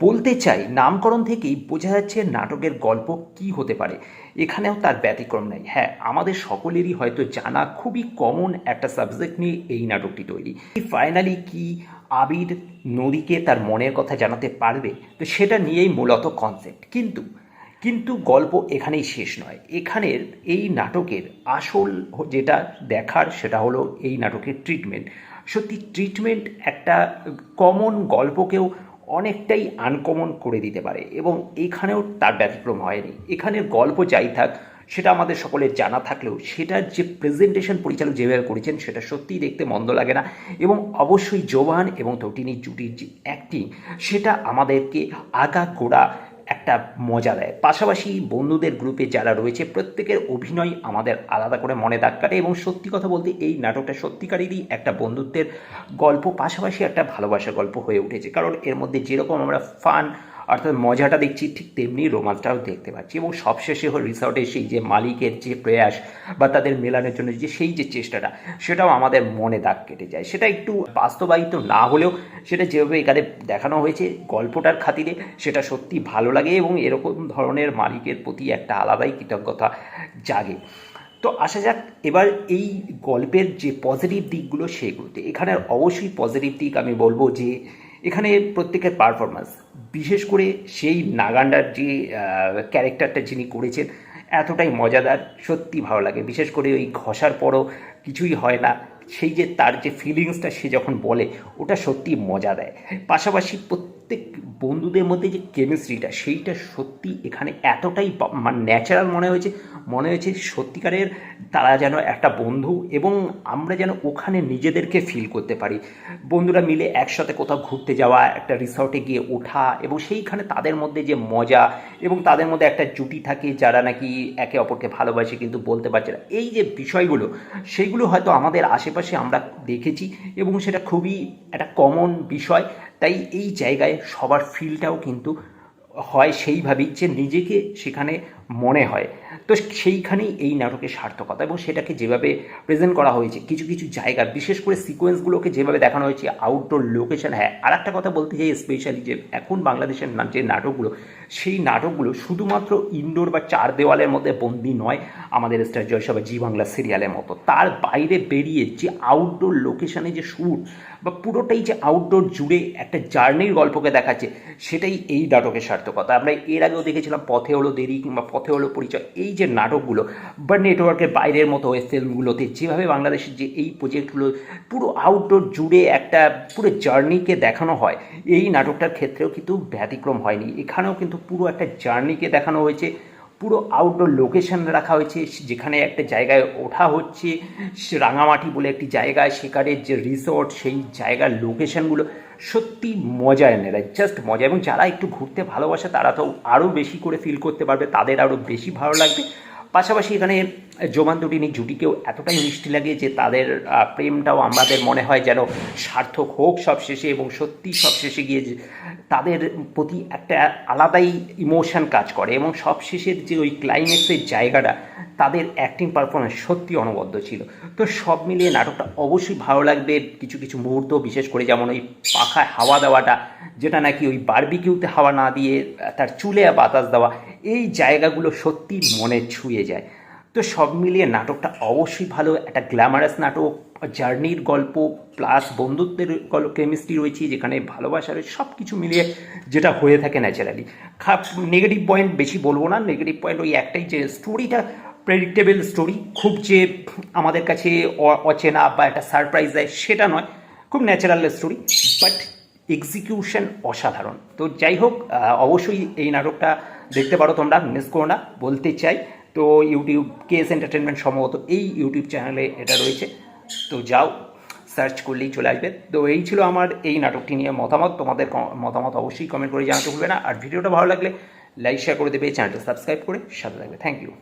বলতে চাই, নামকরণ থেকেই বোঝা যাচ্ছে নাটকের গল্প কি হতে পারে। এখানেও তার ব্যতিক্রম নেই। হ্যাঁ আমাদের সকলেরই হয়তো জানা খুবই কমন একটা সাবজেক্ট নিয়ে এই নাটকটি তৈরি। ফাইনালি কি আবির নদীকে তার মনের কথা জানাতে পারবে? তো সেটা নিয়েই মূলত কনসেপ্ট কিন্তু কিন্তু গল্প এখানেই শেষ নয়। এখানের এই নাটকের আসল যেটা দেখার সেটা হলো এই নাটকের ট্রিটমেন্ট সত্যি ট্রিটমেন্ট একটা কমন গল্পকেও অনেকটাই আনকমন করে দিতে পারে এবং এখানেও তার ব্যতিক্রম হয়নি। এখানের গল্প যাই থাক, সেটা আমাদের সকলের জানা থাকলেও সেটার যে প্রেজেন্টেশন পরিচালক যেভাবে করেছেন, সেটা সত্যিই দেখতে মন্দ লাগে না এবং অবশ্যই জোবান এবং তটিনীর জুটির যে অ্যাক্টিং সেটা আমাদেরকে আগা গোড়া একটা মজা দেয়। পাশাপাশি বন্ধুদের গ্রুপে যারা রয়েছে, প্রত্যেকের অভিনয় আমাদের আলাদা করে মনে দাগ কাটে এবং সত্যি কথা বলতে এই নাটকটা সত্যিকারেরই একটা বন্ধুত্বের গল্প, পাশাপাশি একটা ভালোবাসার গল্প হয়ে উঠেছে। কারণ এর মধ্যে যেরকম আমরা ফান অর্থাৎ মজাটা দেখছি ঠিক তেমনি রোমাঞ্চটাও দেখতে পাচ্ছি এবং সবশেষে হল রিসর্টে সেই যে মালিকের যে প্রয়াস বা তাদের মেলানোর জন্য যে সেই যে চেষ্টাটা, সেটাও আমাদের মনে দাগ কেটে যায়। সেটা একটু বাস্তবায়িত না হলেও সেটা যেভাবে এখানে দেখানো হয়েছে, গল্পটার খাতিরে সেটা সত্যি ভালো লাগে এবং এরকম ধরনের মালিকের প্রতি একটা আলাদাই কৃতজ্ঞতা জাগে। তো আসা যাক, এবার এই গল্পের যে পজিটিভ দিকগুলো সেগুলোতে। এখানে অবশ্যই পজিটিভ দিক আমি বলব যে এখানে প্রত্যেকের পারফরমেন্স বিশেষ করে সেই নাগান্ডার যে ক্যারেক্টারটা যিনি করেছেন, এতটাই মজাদার সত্যি ভালো লাগে। বিশেষ করে ওই ঘষার পরও কিছুই হয় না, সেই যে তার যে ফিলিংসটা সে যখন বলে, ওটা সত্যি মজা দেয়। পাশাপাশি প্রত্যেক বন্ধুদের মধ্যে যে কেমিস্ট্রিটা সেইটা সত্যি এখানে এতটাই মানে ন্যাচারাল মনে হয়েছে মনে হয়েছে সত্যিকারের তারা যেন একটা বন্ধু এবং আমরা যেন ওখানে নিজেদেরকে ফিল করতে পারি। বন্ধুরা মিলে একসাথে কোথাও ঘুরতে যাওয়া, একটা রিসর্টে গিয়ে ওঠা এবং সেইখানে তাদের মধ্যে যে মজা এবং তাদের মধ্যে একটা জুটি থাকে যারা নাকি একে অপরকে ভালোবাসে কিন্তু বলতে পারছে না। এই যে বিষয়গুলো সেইগুলো হয়তো আমাদের আশেপাশে আমরা দেখেছি এবং সেটা খুবই একটা কমন বিষয়। তাই এই জায়গায় সবার ফিলটাও কিন্তু হয় সেইভাবেই যে নিজেকে সেখানে মনে হয়। তো সেইখানেই এই নাটকের সার্থকতা এবং সেটাকে যেভাবে প্রেজেন্ট করা হয়েছে, কিছু কিছু জায়গা, বিশেষ করে সিকোয়েন্সগুলোকে যেভাবে দেখানো হয়েছে আউটডোর লোকেশন হ্যাঁ আর একটা কথা বলতে চাই স্পেশালি যে এখন বাংলাদেশের যে নাটকগুলো, সেই নাটকগুলো শুধুমাত্র ইনডোর বা চার দেওয়ালের মধ্যে বন্দি নয়, আমাদের স্টার জয়সা বা জি বাংলা সিরিয়ালের মতো। তার বাইরে বেরিয়ে যে আউটডোর লোকেশনে যে শ্যুট বা পুরোটাই যে আউটডোর জুড়ে একটা জার্নির গল্পকে দেখাচ্ছে, সেটাই এই নাটকের সার্থকতা। আমরা এর আগেও দেখেছিলাম, পথে হলো দেরি কিংবা পথে হলো পরিচয়। এই যে নাটকগুলো বা নেটওয়ার্কের বাইরের মতো ওই ফিল্মগুলোতে যেভাবে বাংলাদেশের যে এই প্রজেক্টগুলো পুরো আউটডোর জুড়ে একটা পুরো জার্নিকে দেখানো হয়, এই নাটকটার ক্ষেত্রেও কিন্তু ব্যতিক্রম হয়নি। এখানেও কিন্তু পুরো একটা জার্নিকে দেখানো হয়েছে। পুরো আউটডোর লোকেশন রাখা হয়েছে। যেখানে একটা জায়গায় ওঠা হচ্ছে। রাঙামাটি বলে একটি জায়গায় সেখানে যে রিসোর্ট সেই জায়গার লোকেশনগুলো সত্যি মজা এনে দেয় জাস্ট মজা। এবং যারা একটু ঘুরতে ভালোবাসে, তারা তো আরও বেশি করে ফিল করতে পারবে। তাদের আরও বেশি ভালো লাগবে। পাশাপাশি এখানে জোমান দুটিনি জুটিকেও এতটাই মিষ্টি লাগে যে তাদের প্রেমটাও আমাদের মনে হয় যেন সার্থক হোক সব শেষে এবং সত্যি সব শেষে গিয়ে তাদের প্রতি একটা আলাদাই ইমোশন কাজ করে এবং সব শেষের যে ওই ক্লাইম্যাক্সের জায়গাটা তাদের অ্যাক্টিং পারফরমেন্স সত্যি অনবদ্য ছিল। তো সব মিলিয়ে নাটকটা অবশ্যই ভালো লাগবে। কিছু কিছু মুহূর্ত বিশেষ করে যেমন ওই পাখায় হাওয়া দেওয়াটা, যেটা নাকি ওই বারবিকিউতে হাওয়া না দিয়ে তার চুলে বাতাস দেওয়া, এই জায়গাগুলো সত্যি মনে ছুঁয়ে যায়। তো সব মিলিয়ে নাটকটা অবশ্যই ভালো। একটা গ্ল্যামারাস নাটক জার্নির গল্প প্লাস বন্ধুত্বের গল্প কেমিস্ট্রি রয়েছে, যেখানে ভালোবাসা রয়েছে সব কিছু মিলিয়ে যেটা হয়ে থাকে ন্যাচারালি খাপ নেগেটিভ পয়েন্ট বেশি বলব না। নেগেটিভ পয়েন্ট ওই একটাই যে স্টোরিটা প্রেডিক্টেবল স্টোরি খুব যে আমাদের কাছে অচেনা বা একটা সারপ্রাইজ দেয়, সেটা নয়, খুব ন্যাচারাল স্টোরি বাট এক্সিকিউশন অসাধারণ। তো যাই হোক অবশ্যই এই নাটকটা দেখতে পারো তোমরা মিস করো না, বলতে চাই। তো ইউটিউব কেস এন্টারটেনমেন্ট সম্ভবত এই ইউটিউব চ্যানেলে এটা রয়েছে। তো যাও সার্চ করলেই চলে আসবে। তো এই ছিল আমার এই নাটকটি নিয়ে মতামত। তোমাদের মতামত অবশ্যই কমেন্ট করে জানাতে ভুলবে না। আর ভিডিওটা ভালো লাগলে লাইক শেয়ার করে দেবে চ্যানেলটা সাবস্ক্রাইব করে সাথে থাকবে। Thank you